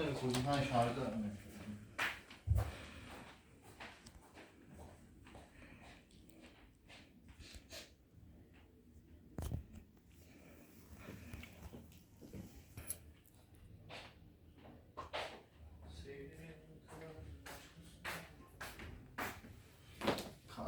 nereye koydum? Ha şarjda.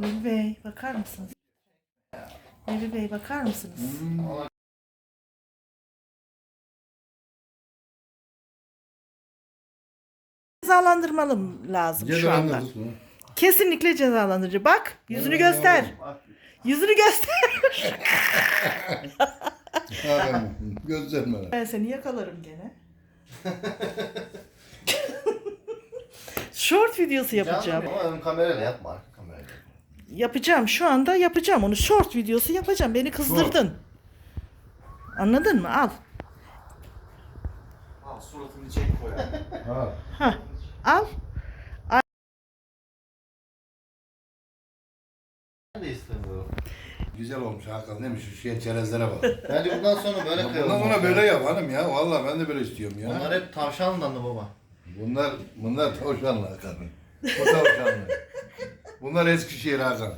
Nuri Bey bakar mısınız? Nuri Bey bakar mısınız? Cezalandırmalı lazım şu anda. Kesinlikle cezalandırıcı. Bak yüzünü göster. Yüzünü göster. Gösterme lan. Ben seni yakalarım gene. Short videosu yapacağım. Ama ön kamerayla yapma arka kamerayla. Yapacağım. Şu anda yapacağım onu. Short videosu yapacağım. Beni kızdırdın. Anladın mı? Al. Suratını çek koy. Ha. Ha. Al. Ben de istemiyorum. Güzel olmuş Hakan değil mi? Şu şeye çerezlere bak. Bence bundan sonra böyle Bundan koyalım. ona böyle yap hanım ya. Vallahi ben de böyle istiyorum ya. Onlar hep tavşandan da baba. Bunlar bunlar tavşanlı Hakan. O tavşanlı. Bunlar Eskişehir Hakan.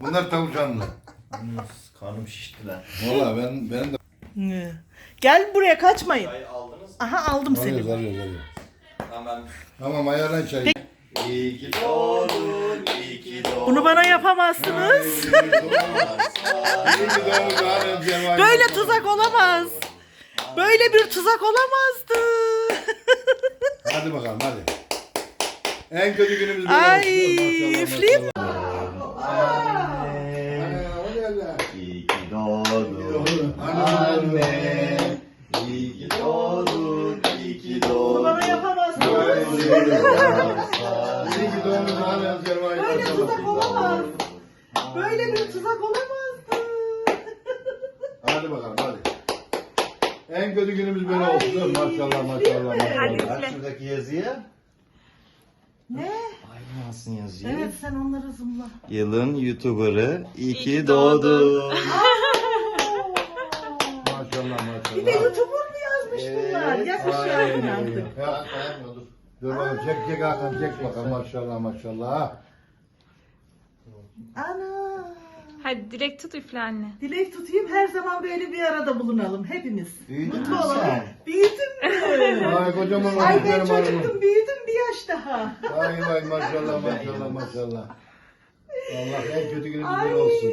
Bunlar tavşanlı. Karnım şişti lan. Vallahi ben ben de. Gel buraya kaçmayın. Çay aldınız mı? Aha aldım arıyoruz seni. arıyoruz arıyoruz. Tamam. Tamam ayarlan çayı. İyi ki doğdun, iyi ki doğdun. Bunu bana yapamazsınız. Böyle tuzak olamaz. Böyle bir tuzak olamazdı. Hadi bakalım hadi. En kötü günümüz böyle Ay, olsun. Maşallah, üfleyeyim mi? maşallah. Ana, o ne lan? İyi ki doğdun anne. İyi ki doğdun, iyi ki doğdun. Bana yapamazsınız. İyi ki doğdun Hale Azerbaycan. Böyle tuzak olamaz. Böyle bir tuzak olamazdı. Hadi bakalım hadi. En kötü günümüz böyle olsun. Maşallah maşallah maşallah. Bak şuradaki yazıya. Ne? Aynı aslında yazıyor. Evet sen onları zoomla. Yılın YouTuber'ı iyi ki doğdun. Maşallah Bir de maşallah. YouTuber mu yazmış bunlar? Yani artık. ya, Dur bakalım çek çek Hakan çek bakalım maşallah maşallah. Ana. Hadi direkt tut üfle anne. Dilek tutayım her zaman böyle bir arada bulunalım hepimiz. Büyüdün Mutlu mü olalım. sen? Büyüdüm mü? Ay kocaman Ay ben çocuktum büyüdüm bir yaş daha. Ay vay maşallah maşallah maşallah. Allah en kötü günümüz Ay böyle olsun.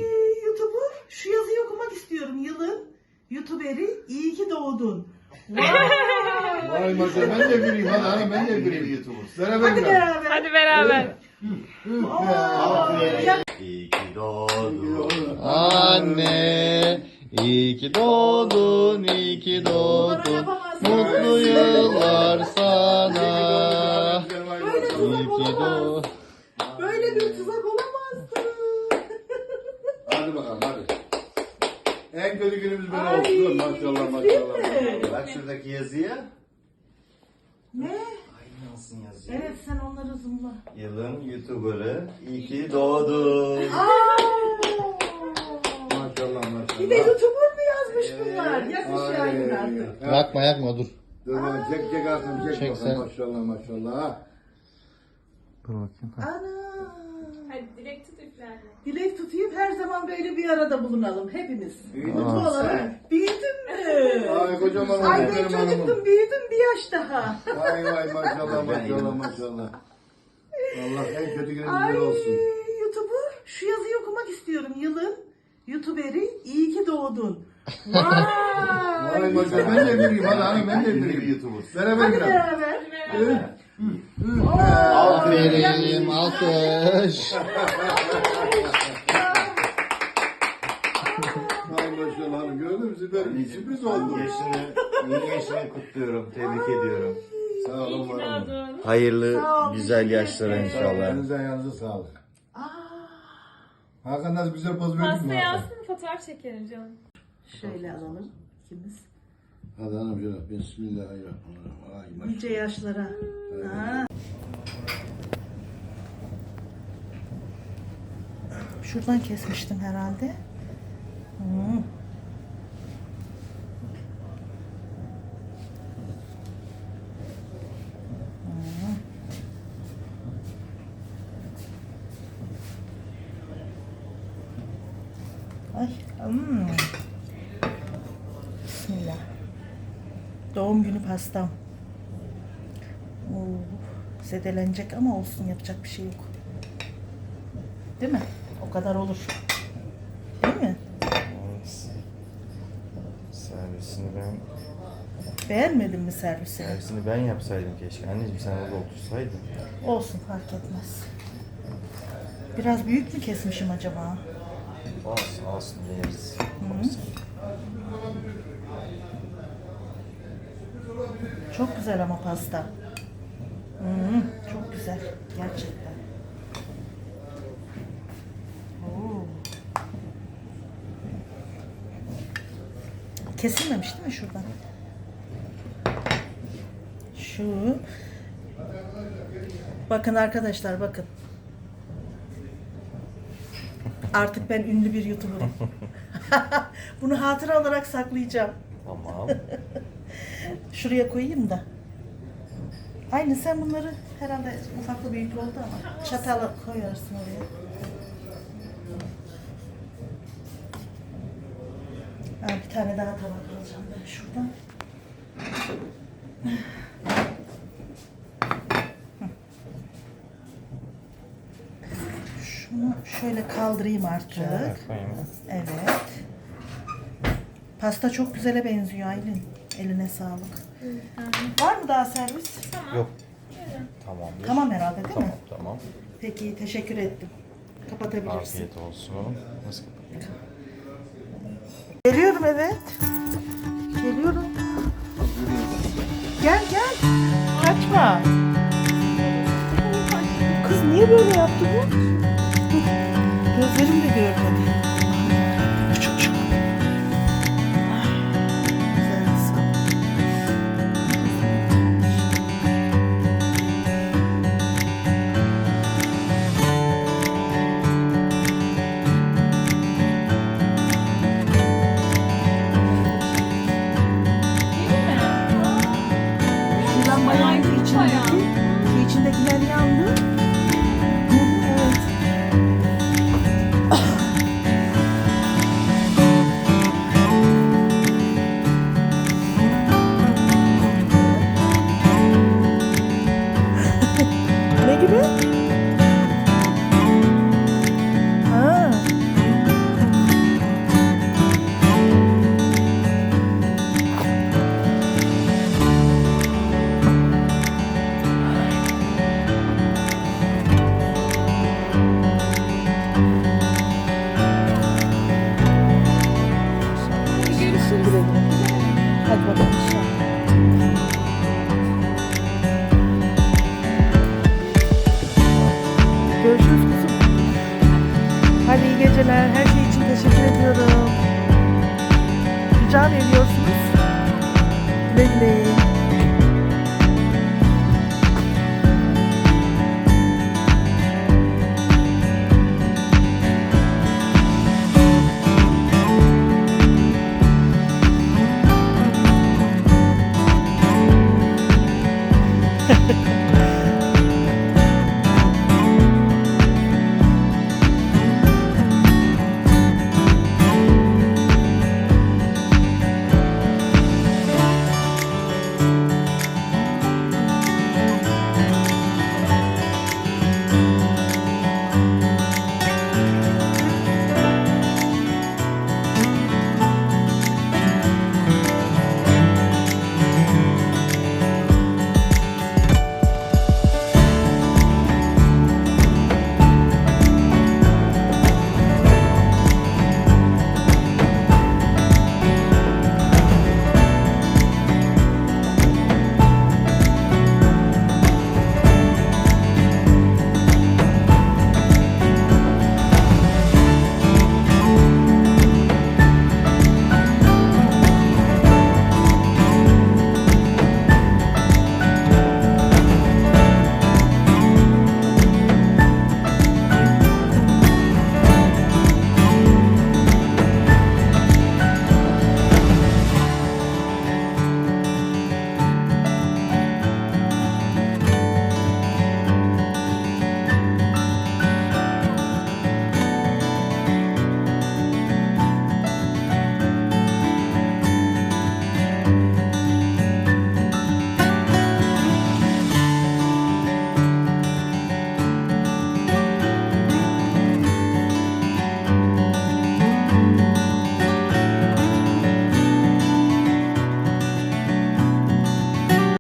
YouTuber şu yazıyı okumak istiyorum. Yılın YouTuberi iyi ki doğdun. Vay maşallah ben de güleyim hadi hanım ben de güleyim. YouTuber. Beraber Hadi beraber. Hadi beraber. İyi ki doğdun anne. İyi ki doğdun, iyi ki doğdun. Mutlu yıllar sana. Böyle İyi tuzak doğdun. Böyle bir tuzak olamazdı. Hadi bakalım hadi. En kötü günümüz böyle Ay, olsun. Maşallah maşallah maşallah. Bak şuradaki yazıya. Ne? Aynı yazıyor. Evet sen onları zoomla. Yılın YouTuber'ı iyi ki doğdun. Maşallah Bir de maşallah. YouTuber mu yazmış bunlar? Yazmış yani artık. Yakma yakma dur. Dur bakalım çek çek Hakan çek Çek bakalım sen. maşallah maşallah. Dur bakayım. Ana. Hadi direkt. Dilek tutayım her zaman böyle bir arada bulunalım hepimiz. Büyüdün mü olalım. sen? Büyüdüm mü? Ay kocaman Ay ben benim hanımım. çocuktum büyüdüm bir yaş daha. Vay vay maşallah maşallah maşallah. Allah en kötü böyle olsun. YouTuber şu yazıyı okumak istiyorum. Yılın YouTuberi iyi ki doğdun. Vay. Vay maşallah ben de güleyim hadi hanım ben de. YouTuber. Beraber Hadi gülelim. beraber. Alkış. Maşallah hanım gördün mü süper bir sürpriz oldu. Yaşını, yeni yaşını kutluyorum. Tebrik ediyorum. Sağ olun var olun. Hayırlı, güzel yaşlara inşallah. Elinize ayağınıza sağlık. Aa, Hakan nasıl güzel poz verdin Pasta mi Hakan? yazsın fotoğraf çekelim canım. şöyle alalım ikimiz. Hadi hanım şöyle bismillahirrahmanirrahim. Ay maşallah. Nice yaşlara. Ha. Şuradan kesmiştim herhalde. Hmm. Ay, hmm. Bismillah. Doğum günü pastam. Oo, zedelenecek ama olsun yapacak bir şey yok. Değil mi? O kadar olur. Değil mi? Servisini ben Beğenmedin mi servisini? servisini ben yapsaydım keşke. Anneciğim sen orada otursaydın. Olsun fark etmez. Biraz büyük mü kesmişim acaba? Olsun olsun yeriz. Olsun. Çok güzel ama pasta. Hmm, çok güzel. Gerçekten. Oo. Kesilmemiş değil mi şuradan? Şu. Bakın arkadaşlar bakın. Artık ben ünlü bir YouTuber'ım. Bunu hatıra olarak saklayacağım. Tamam. Şuraya koyayım da. Aynı sen bunları herhalde ufaklı büyüklü oldu ama çatala koyarsın oraya. Ha, bir tane daha tabak alacağım ben şuradan. Şunu şöyle kaldırayım artık. Evet. Pasta çok güzele benziyor Aylin. Eline sağlık. Var mı daha servis? Yok. Tamamdır. Tamam herhalde değil mi? Tamam tamam. Peki teşekkür ettim. Kapatabilirsin. Afiyet olsun. Nasıl? Geliyorum evet. Geliyorum. Gel gel. Kaçma. Kız niye böyle yaptı bu? İçindekiler yandı. Hadi bakalım inşallah.